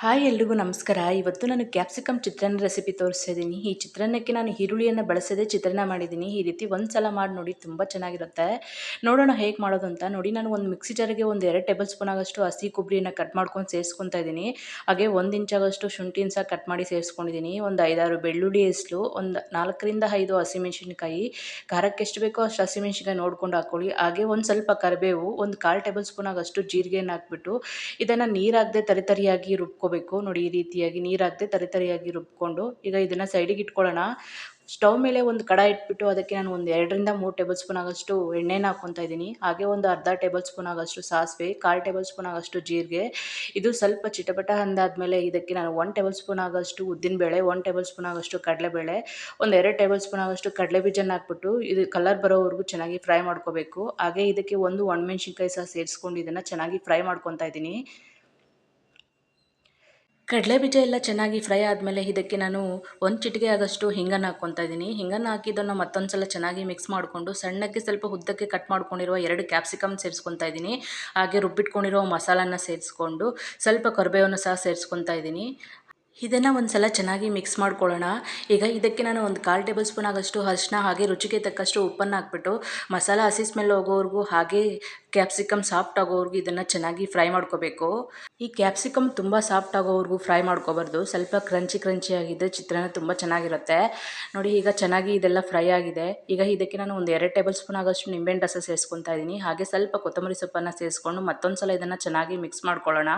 Hi ಎಲ್ರಿಗೂ ನಮಸ್ಕಾರ. ಇವತ್ತು ನಾನು ಕ್ಯಾಪ್ಸಿಕಮ್ ಚಿತ್ರಾನ್ನ ರೆಸಿಪಿ ತೋರಿಸ್ತಾ ಇದ್ದೀನಿ. ಈ ಚಿತ್ರಾನ್ನಕ್ಕೆ ನಾನು ಈರುಳ್ಳಿಯನ್ನು ಬಳಸದೆ ಚಿತ್ರಾನ್ನ ಮಾಡಿದ್ದೀನಿ. ಈ ರೀತಿ ಒಂದು ಸಲ ಮಾಡಿ ನೋಡಿ ತುಂಬ ಚೆನ್ನಾಗಿರುತ್ತೆ. ನೋಡೋಣ ಹೇಗೆ ಮಾಡೋದು ಅಂತ. ನೋಡಿ, ನಾನು ಒಂದು ಮಿಕ್ಸಿ ಜಾರಿಗೆ ಒಂದು ಎರಡು ಟೇಬಲ್ ಸ್ಪೂನ್ ಆಗೋಷ್ಟು ಹಸಿ ಕೊಬ್ಬರಿಯನ್ನು ಕಟ್ ಮಾಡ್ಕೊಂಡು ಸೇರಿಸ್ಕೊತಾ ಇದ್ದೀನಿ. ಹಾಗೆ ಒಂದು ಇಂಚಾಗಷ್ಟು ಶುಂಠಿ ಸಹ ಕಟ್ ಮಾಡಿ ಸೇರಿಸ್ಕೊಂಡಿದ್ದೀನಿ. ಒಂದು ಐದಾರು ಬೆಳ್ಳುಳ್ಳಿ ಹೆಸ್ಲು, ಒಂದು ನಾಲ್ಕರಿಂದ ಐದು ಹಸಿಮೆಣಸಿನ್ಕಾಯಿ, ಖಾರಕ್ಕೆ ಎಷ್ಟು ಬೇಕೋ ಅಷ್ಟು ಹಸಿಮೆಣಸಿನ್ಕಾಯಿ ನೋಡ್ಕೊಂಡು ಹಾಕ್ಕೊಳ್ಳಿ ಹಾಗೆ ಒಂದು ಸ್ವಲ್ಪ ಕರಿಬೇವು, ಒಂದು ಕಾಲು ಟೇಬಲ್ ಸ್ಪೂನ್ ಆಗೋಷ್ಟು ಜೀರಿಗೆಯನ್ನು ಹಾಕ್ಬಿಟ್ಟು ಇದನ್ನು ನೀರಾಗದೆ ತರಿತರಿಯಾಗಿ ರುಬ್ಕೊ ರುಬ್ಕೋಬೇಕು. ನೋಡಿ, ಈ ರೀತಿಯಾಗಿ ನೀರು ತರಿತರಿಯಾಗಿ ತರಿ ತರಿಯಾಗಿ ರುಬ್ಕೊಂಡು ಈಗ ಇದನ್ನು ಸೈಡಿಗೆ ಇಟ್ಕೊಳ್ಳೋಣ. ಸ್ಟವ್ ಮೇಲೆ ಒಂದು ಕಡ ಇಟ್ಬಿಟ್ಟು ಅದಕ್ಕೆ ನಾನು ಒಂದು ಎರಡರಿಂದ ಮೂರು ಟೇಬಲ್ ಸ್ಪೂನ್ ಆಗೋಷ್ಟು ಎಣ್ಣೆನ ಹಾಕ್ಕೊತಾ ಇದ್ದೀನಿ. ಹಾಗೆ ಒಂದು ಅರ್ಧ ಟೇಬಲ್ ಸ್ಪೂನ್ ಆಗೋಷ್ಟು ಸಾಸಿವೆ, ಕಾಲು ಟೇಬಲ್ ಸ್ಪೂನ್ ಆಗೋಷ್ಟು ಜೀರಿಗೆ. ಇದು ಸ್ವಲ್ಪ ಚಿಟಪಟ ಅಂದಾದಮೇಲೆ ಇದಕ್ಕೆ ನಾನು ಒನ್ ಟೇಬಲ್ ಸ್ಪೂನ್ ಆಗೋಷ್ಟು ಉದ್ದಿನಬೇಳೆ, ಒನ್ ಟೇಬಲ್ ಸ್ಪೂನ್ ಆಗೋಷ್ಟು ಕಡಲೆಬೇಳೆ, ಒಂದು ಎರಡು ಟೇಬಲ್ ಸ್ಪೂನ್ ಆಗೋಷ್ಟು ಕಡಲೆ ಬೀಜನ ಹಾಕ್ಬಿಟ್ಟು ಇದು ಕಲರ್ ಬರೋವರೆಗೂ ಚೆನ್ನಾಗಿ ಫ್ರೈ ಮಾಡ್ಕೋಬೇಕು. ಹಾಗೆ ಇದಕ್ಕೆ ಒಂದು ಒಣಮೆಣ್ಸಿನ್ಕಾಯಿ ಸಹ ಸೇರಿಸ್ಕೊಂಡು ಇದನ್ನು ಚೆನ್ನಾಗಿ ಫ್ರೈ ಮಾಡ್ಕೊತಾ ಇದ್ದೀನಿ. ಕಡಲೆ ಬೀಜ ಎಲ್ಲ ಚೆನ್ನಾಗಿ ಫ್ರೈ ಆದಮೇಲೆ ಇದಕ್ಕೆ ನಾನು ಒಂದು ಚಿಟಿಕೆ ಆಗೋಷ್ಟು ಹಿಂಗನ್ನು ಹಾಕ್ಕೊತಾ ಇದ್ದೀನಿ ಹಿಂಗನ್ನು ಹಾಕಿದ್ದನ್ನು ಮತ್ತೊಂದು ಸಲ ಚೆನ್ನಾಗಿ ಮಿಕ್ಸ್ ಮಾಡಿಕೊಂಡು ಸಣ್ಣಕ್ಕೆ ಸ್ವಲ್ಪ ಉದ್ದಕ್ಕೆ ಕಟ್ ಮಾಡ್ಕೊಂಡಿರುವ ಎರಡು ಕ್ಯಾಪ್ಸಿಕಮ್ ಸೇರಿಸ್ಕೊತಾ ಇದ್ದೀನಿ ಹಾಗೆ ರುಬ್ಬಿಟ್ಕೊಂಡಿರೋ ಮಸಾಲನ ಸೇರಿಸ್ಕೊಂಡು ಸ್ವಲ್ಪ ಕರಿಬೇವನ್ನು ಸಹ ಸೇರಿಸ್ಕೊತಾ ಇದ್ದೀನಿ ಇದನ್ನು ಒಂದು ಸಲ ಚೆನ್ನಾಗಿ ಮಿಕ್ಸ್ ಮಾಡ್ಕೊಳ್ಳೋಣ. ಈಗ ಇದಕ್ಕೆ ನಾನು ಒಂದು ಕಾಲು ಟೇಬಲ್ ಸ್ಪೂನ್ ಆಗೋಷ್ಟು ಅರಿಶಿನ ಹಾಗೆ ರುಚಿಗೆ ತಕ್ಕಷ್ಟು ಉಪ್ಪನ್ನು ಹಾಕ್ಬಿಟ್ಟು ಮಸಾಲ ಹಸಿ ಸ್ಮೆಲ್ ಹೋಗೋವರೆಗೂ ಹಾಗೆ ಕ್ಯಾಪ್ಸಿಕಮ್ ಸಾಫ್ಟ್ ಆಗೋವರೆಗೂ ಇದನ್ನು ಚೆನ್ನಾಗಿ ಫ್ರೈ ಮಾಡ್ಕೋಬೇಕು. ಈ ಕ್ಯಾಪ್ಸಿಕಮ್ ತುಂಬ ಸಾಫ್ಟ್ ಆಗೋವರೆಗೂ ಫ್ರೈ ಮಾಡ್ಕೋಬಾರ್ದು. ಸ್ವಲ್ಪ ಕ್ರಂಚಿ ಕ್ರಂಚಿ ಆಗಿದ್ದರೆ ಚಿತ್ರಾನ್ನ ತುಂಬ ಚೆನ್ನಾಗಿರುತ್ತೆ. ನೋಡಿ ಈಗ ಚೆನ್ನಾಗಿ ಇದೆಲ್ಲ ಫ್ರೈ ಆಗಿದೆ. ಈಗ ಇದಕ್ಕೆ ನಾನು ಒಂದು ಎರಡು ಟೇಬಲ್ ಸ್ಪೂನ್ ಆಗೋಷ್ಟು ನಿಂಬೆಹಣ್ಣು ರಸ ಸೇರಿಸ್ಕೊತಾ ಇದ್ದೀನಿ. ಹಾಗೆ ಸ್ವಲ್ಪ ಕೊತ್ತಂಬರಿ ಸೊಪ್ಪನ್ನು ಸೇರಿಸ್ಕೊಂಡು ಮತ್ತೊಂದು ಸಲ ಇದನ್ನು ಚೆನ್ನಾಗಿ ಮಿಕ್ಸ್ ಮಾಡ್ಕೊಳ್ಳೋಣ.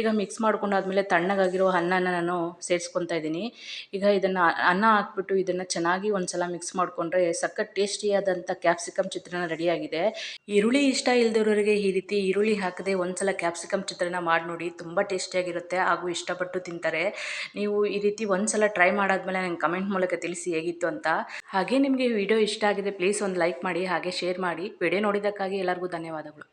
ಈಗ ಮಿಕ್ಸ್ ಮಾಡ್ಕೊಂಡಾದ್ಮೇಲೆ ತಣ್ಣಗಾಗಿರೋ ಅನ್ನನ ನಾನು ಸೇರಿಸ್ಕೊತಾ ಇದ್ದೀನಿ. ಈಗ ಇದನ್ನು ಅನ್ನ ಹಾಕ್ಬಿಟ್ಟು ಇದನ್ನು ಚೆನ್ನಾಗಿ ಒಂದು ಸಲ ಮಿಕ್ಸ್ ಮಾಡಿಕೊಂಡ್ರೆ ಸಖತ್ ಟೇಸ್ಟಿಯಾದಂಥ ಕ್ಯಾಪ್ಸಿಕಮ್ ಚಿತ್ರಾನ್ನ ರೆಡಿಯಾಗಿದೆ ಈರುಳ್ಳಿ ಇಷ್ಟ ಇಲ್ದಿರೋರಿಗೆ ಈ ರೀತಿ ಈರುಳ್ಳಿ ಹಾಕದೆ ಒಂದು ಸಲ ಕ್ಯಾಪ್ಸಿಕಮ್ ಚಿತ್ರಾನ್ನ ಮಾಡಿ ನೋಡಿ, ತುಂಬ ಟೇಸ್ಟಿಯಾಗಿರುತ್ತೆ ಹಾಗೂ ಇಷ್ಟಪಟ್ಟು ತಿಂತಾರೆ. ನೀವು ಈ ರೀತಿ ಒಂದು ಸಲ ಟ್ರೈ ಮಾಡಾದ್ಮೇಲೆ ನಂಗೆ ಕಮೆಂಟ್ ಮೂಲಕ ತಿಳಿಸಿ ಹೇಗಿತ್ತು ಅಂತ. ಹಾಗೆ ನಿಮಗೆ ವಿಡಿಯೋ ಇಷ್ಟ ಆಗಿದೆ ಪ್ಲೀಸ್ ಒಂದು ಲೈಕ್ ಮಾಡಿ, ಹಾಗೆ ಶೇರ್ ಮಾಡಿ. ವಿಡಿಯೋ ನೋಡಿದ್ದಕ್ಕಾಗಿ ಎಲ್ಲರಿಗೂ ಧನ್ಯವಾದಗಳು.